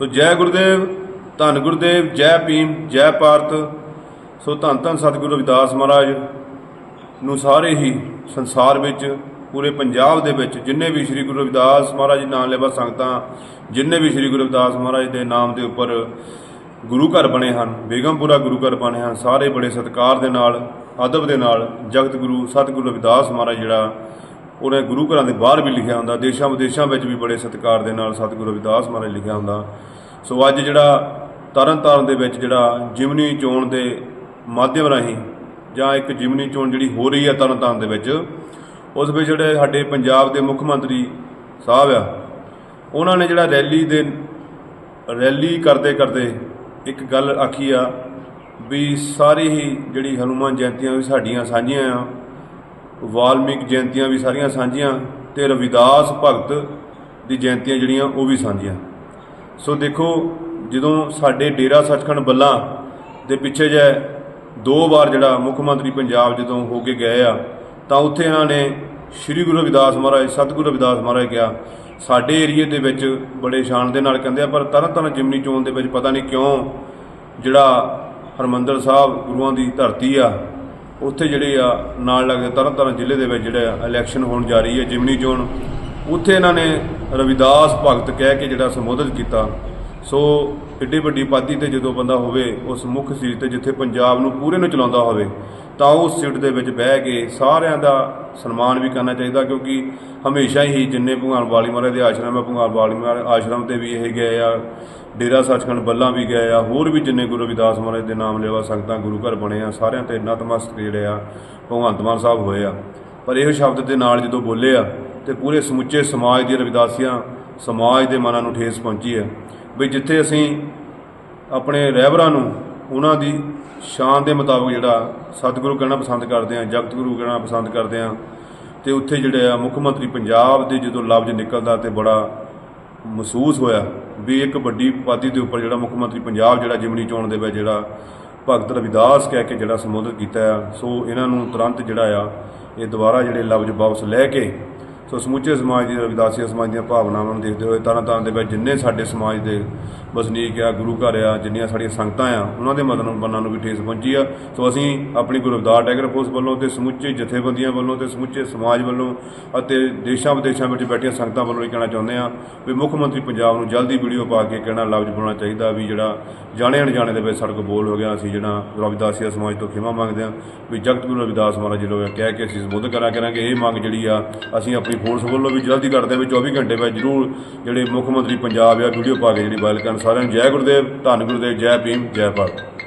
ਸੋ ਜੈ ਗੁਰਦੇਵ, ਧੰਨ ਗੁਰਦੇਵ, ਜੈ ਭੀਮ, ਜੈ ਭਾਰਤ। ਸੋ ਧੰਨ ਧੰਨ ਸਤਿਗੁਰੂ ਰਵਿਦਾਸ ਮਹਾਰਾਜ ਨੂੰ ਸਾਰੇ ਹੀ ਸੰਸਾਰ ਵਿੱਚ, ਪੂਰੇ ਪੰਜਾਬ ਦੇ ਵਿੱਚ, ਜਿੰਨੇ ਵੀ ਸ੍ਰੀ ਗੁਰੂ ਰਵਿਦਾਸ ਮਹਾਰਾਜ ਨਾਮ ਲੈਵਾ ਸੰਗਤਾਂ, ਜਿੰਨੇ ਵੀ ਸ੍ਰੀ ਗੁਰੂ ਰਵਿਦਾਸ ਮਹਾਰਾਜ ਦੇ ਨਾਮ ਦੇ ਉੱਪਰ ਗੁਰੂ ਘਰ ਬਣੇ ਹਨ, ਬੇਗਮਪੁਰਾ ਗੁਰੂ ਘਰ ਬਣੇ ਹਨ, ਸਾਰੇ ਬੜੇ ਸਤਿਕਾਰ ਦੇ ਨਾਲ, ਅਦਬ ਦੇ ਨਾਲ ਜਗਤ ਗੁਰੂ ਸਤਿਗੁਰੂ ਰਵਿਦਾਸ ਮਹਾਰਾਜ ਜਿਹੜਾ ਉਹਨੇ ਗੁਰੂ ਘਰਾਂ ਦੇ ਬਾਹਰ ਵੀ ਲਿਖਿਆ ਹੁੰਦਾ, ਦੇਸ਼ਾਂ ਵਿਦੇਸ਼ਾਂ ਵਿੱਚ ਵੀ ਬੜੇ ਸਤਿਕਾਰ ਦੇ ਨਾਲ ਸਤਿਗੁਰੂ ਰਵਿਦਾਸ ਮਹਾਰਾਜ ਲਿਖਿਆ ਹੁੰਦਾ। ਸੋ ਅੱਜ ਜਿਹੜਾ ਤਰਨਤਾਰਨ ਦੇ ਵਿੱਚ ਜਿਹੜਾ ਜਿਮਨੀ ਚੋਣ ਦੇ ਮਾਧਿਅਮ ਰਾਹੀਂ ਜਾਂ ਇੱਕ ਜਿਮਨੀ ਚੋਣ ਜਿਹੜੀ ਹੋ ਰਹੀ ਹੈ ਤਰਨਤਾਰਨ ਦੇ ਵਿੱਚ, ਉਸ ਵਿੱਚ ਜਿਹੜੇ ਸਾਡੇ ਪੰਜਾਬ ਦੇ ਮੁੱਖ ਮੰਤਰੀ ਸਾਹਿਬ ਆ, ਉਹਨਾਂ ਨੇ ਜਿਹੜਾ ਰੈਲੀ ਦੇ, ਰੈਲੀ ਕਰਦੇ ਕਰਦੇ ਇੱਕ ਗੱਲ ਆਖੀ ਆ ਵੀ ਸਾਰੀ ਹੀ ਜਿਹੜੀ ਹਨੂਮਾਨ ਜਯੰਤੀਆਂ ਵੀ ਸਾਡੀਆਂ ਸਾਂਝੀਆਂ ਆ ਵਾਲਮੀਕ ਜਯੰਤੀਆਂ ਵੀ ਸਾਰੀਆਂ ਸਾਂਝੀਆਂ ਤੇ ਰਵਿਦਾਸ ਭਗਤ ਦੀ ਜਯੰਤੀਆਂ ਜਿਹੜੀਆਂ ਉਹ ਵੀ ਸਾਂਝੀਆਂ। ਸੋ ਦੇਖੋ, ਜਦੋਂ ਸਾਡੇ ਡੇਰਾ ਸੱਚਖੰਡ ਬੱਲਾ ਦੇ ਪਿੱਛੇ ਜੇ ਦੋ ਵਾਰ ਜਿਹੜਾ ਮੁੱਖ ਮੰਤਰੀ ਪੰਜਾਬ ਜਦੋਂ ਹੋ ਕੇ ਗਏ ਆ, ਤਾਂ ਉੱਥੇ ਇਹਨਾਂ ਨੇ ਸ੍ਰੀ ਗੁਰੂ ਰਵਿਦਾਸ ਮਹਾਰਾਜ, ਸਤਿਗੁਰੂ ਰਵਿਦਾਸ ਮਹਾਰਾਜ ਕਿਹਾ, ਸਾਡੇ ਏਰੀਏ ਦੇ ਵਿੱਚ ਬੜੇ ਸ਼ਾਨ ਦੇ ਨਾਲ ਕਹਿੰਦੇ ਆ, ਪਰ ਤਰ੍ਹਾਂ ਤਰ੍ਹਾਂ ਜਿਮਨੀ ਚੋਣ ਦੇ ਵਿੱਚ ਪਤਾ ਨਹੀਂ ਕਿਉਂ ਜਿਹੜਾ ਹਰਮੰਦਰ ਸਾਹਿਬ ਗੁਰੂਆਂ ਦੀ ਧਰਤੀ ਆ ਉੱਥੇ ਜਿਹੜੇ ਆ, ਨਾਲ ਲੱਗਦੇ ਤਰਨ ਤਾਰਨ ਜ਼ਿਲ੍ਹੇ ਦੇ ਵਿੱਚ ਜਿਹੜਾ ਇਲੈਕਸ਼ਨ ਹੋਣ ਜਾ ਰਹੀ ਹੈ, ਜਿਮਨੀ ਚੋਣ, ਉੱਥੇ ਇਹਨਾਂ ਨੇ ਰਵਿਦਾਸ ਭਗਤ ਕਹਿ ਕੇ ਜਿਹੜਾ ਸੰਬੋਧਿਤ ਕੀਤਾ। ਸੋ ਏਡੀ ਵੱਡੀ ਪਾਦੀ ਤੇ ਜਦੋਂ ਬੰਦਾ ਹੋਵੇ, ਉਸ ਮੁੱਖ ਸੀਟ ਤੇ ਜਿੱਥੇ ਪੰਜਾਬ ਨੂੰ ਪੂਰੇ ਨੂੰ ਚਲਾਉਂਦਾ ਹੋਵੇ, ਤਾਂ ਉਸ ਸੀਟ ਦੇ ਵਿੱਚ ਬਹਿ ਕੇ ਸਾਰਿਆਂ ਦਾ ਸਨਮਾਨ ਵੀ ਕਰਨਾ ਚਾਹੀਦਾ, ਕਿਉਂਕਿ ਹਮੇਸ਼ਾ ਹੀ ਜਿੰਨੇ ਭਗਵਾਨ ਵਾਲੀ ਮਹਾਰਾਜ ਦੇ ਆਸ਼ਰਮ ਹੈ ਭਗਵਾਨ ਵਾਲੀ ਮਹਾਰਾਜ ਆਸ਼ਰਮ ਤੇ ਵੀ ਇਹ ਗਏ ਆ, ਡੇਰਾ ਸੱਚਖੰਡ ਬੱਲਾਂ ਵੀ ਗਏ ਆ, ਹੋਰ ਵੀ ਜਿੰਨੇ ਗੁਰੂ ਰਵਿਦਾਸ ਮਹਾਰਾਜ ਦੇ ਨਾਮ ਲੈਵਾ ਸੰਗਤਾਂ ਗੁਰੂ ਘਰ ਬਣੇ ਆ, ਸਾਰਿਆਂ ਤੇ ਨਤਮਸਤਕ ਜਿਹੜੇ ਆ, ਭਗਵੰਤ ਮਾਨ ਸਾਹਿਬ ਹੋਏ ਆ। ਪਰ ਇਹ ਸ਼ਬਦ ਦੇ ਨਾਲ ਜਦੋਂ ਬੋਲੇ ਆ, ਤੇ ਪੂਰੇ ਸਮੁੱਚੇ ਸਮਾਜ ਦੀ ਰਵਿਦਾਸੀਆਂ ਸਮਾਜ ਦੇ ਮਨਾਂ ਨੂੰ ਠੇਸ ਪਹੁੰਚੀ ਹੈ। ਵੀ ਜਿੱਥੇ ਅਸੀਂ ਆਪਣੇ ਰਹਿਬਰਾਂ ਨੂੰ, ਉਹਨਾਂ ਦੀ ਸ਼ਾਨ ਦੇ ਮੁਤਾਬਕ ਜਿਹੜਾ ਸਤਿਗੁਰੂ ਕਹਿਣਾ ਪਸੰਦ ਕਰਦੇ ਆ ਜਗਤ ਗੁਰੂ ਕਹਿਣਾ ਪਸੰਦ ਕਰਦੇ ਆ ਤੇ ਉੱਥੇ ਜਿਹੜੇ ਆ ਮੁੱਖ ਮੰਤਰੀ ਪੰਜਾਬ ਦੇ ਜਦੋਂ ਲਫ਼ਜ਼ ਨਿਕਲਦਾ ਤੇ ਬੜਾ ਮਹਿਸੂਸ ਹੋਇਆ ਵੀ ਇੱਕ ਵੱਡੀ ਪਾਦੀ ਦੇ ਉੱਪਰ ਜਿਹੜਾ ਮੁੱਖ ਮੰਤਰੀ ਪੰਜਾਬ ਜਿਹੜਾ ਜਿਮਨੀ ਚੋਣ ਦੇ ਵਿੱਚ ਜਿਹੜਾ ਭਗਤ ਰਵਿਦਾਸ ਕਹਿ ਕੇ ਜਿਹੜਾ ਸੰਬੋਧਨ ਕੀਤਾ ਆ, ਸੋ ਇਹਨਾਂ ਨੂੰ ਤੁਰੰਤ ਜਿਹੜਾ ਆ, ਇਹ ਦੁਬਾਰਾ ਜਿਹੜੇ ਲਫ਼ਜ਼ ਵਾਪਸ ਲੈ ਕੇ ਸੋ ਸਮੁੱਚੇ ਸਮਾਜ ਦੀ ਰਵਿਦਾਸੀਆ ਸਮਾਜ ਦੀਆਂ ਭਾਵਨਾਵਾਂ ਨੂੰ ਦੇਖਦੇ ਹੋਏ ਤਰ੍ਹਾਂ ਤਰ੍ਹਾਂ ਦੇ ਵਿੱਚ ਜਿੰਨੇ ਸਾਡੇ ਸਮਾਜ ਦੇ ਵਸਨੀਕ ਆ, ਗੁਰੂ ਘਰ ਆ, ਜਿੰਨੀਆਂ ਸਾਡੀਆਂ ਸੰਗਤਾਂ ਆ, ਉਹਨਾਂ ਦੇ ਮਨ ਨੂੰ ਮਨਾਂ ਨੂੰ ਵੀ ਠੇਸ ਪਹੁੰਚੀ ਆ। ਸੋ ਅਸੀਂ ਆਪਣੀ ਗੁਰਵਦਾਰ ਰਵਿਦਾਸ ਟੈਗਰ ਫੋਰਸ ਵੱਲੋਂ ਤੇ ਸਮੁੱਚੇ ਜਥੇਬੰਦੀਆਂ ਵੱਲੋਂ ਤੇ ਸਮੁੱਚੇ ਸਮਾਜ ਵੱਲੋਂ ਅਤੇ ਦੇਸ਼ਾਂ ਵਿਦੇਸ਼ਾਂ ਵਿੱਚ ਬੈਠੀਆਂ ਸੰਗਤਾਂ ਵੱਲੋਂ ਇਹ ਕਹਿਣਾ ਚਾਹੁੰਦੇ ਆ ਵੀ ਮੁੱਖ ਮੰਤਰੀ ਪੰਜਾਬ ਨੂੰ ਜਲਦੀ ਵੀਡੀਓ ਪਾ ਕੇ ਕਹਿਣਾ ਲਫ਼ਜ਼ ਬੋਲਣਾ ਚਾਹੀਦਾ ਵੀ ਜਿਹੜਾ ਜਾਣੇ ਅਣਜਾਣੇ ਦੇ ਵਿੱਚ ਸੜਕ ਬੋਲ ਹੋ ਗਿਆ, ਅਸੀਂ ਜਿਹੜਾ ਰਵਿਦਾਸੀਆ ਸਮਾਜ ਤੋਂ ਖਿਮਾ ਮੰਗਦੇ ਆ ਵੀ ਜਗਤ ਗੁਰੂ ਰਵਿਦਾਸ ਮਹਾਰਾਜ ਜੀ ਲੋਕ ਕਹਿ ਕੇ ਅਸੀਂ ਸੰਬੋਧਨ ਕਰਾਂ ਕਰਾਂਗੇ। ਇਹ ਮੰਗ ਜਿਹੜੀ ਆ, ਅਸੀਂ ਆਪਣੀ ਫੋਰਸ ਵੱਲੋਂ ਵੀ ਜਲਦੀ ਕਰਦੇ ਵੀ 24 ਘੰਟੇ ਵਿੱਚ ਜ਼ਰੂਰ ਜਿਹੜੇ ਮੁੱਖ ਮੰਤਰੀ ਪੰਜਾਬ ਆ, ਵੀਡੀਓ ਪਾ ਕੇ ਜਿਹੜੀ ਵਾਇਰਲ ਕਰਨ, ਸਾਰਿਆਂ ਨੂੰ ਜੈ ਗੁਰਦੇਵ, ਧੰਨ ਗੁਰਦੇਵ, ਜੈ ਭੀਮ, ਜੈ ਭਾਰਤ।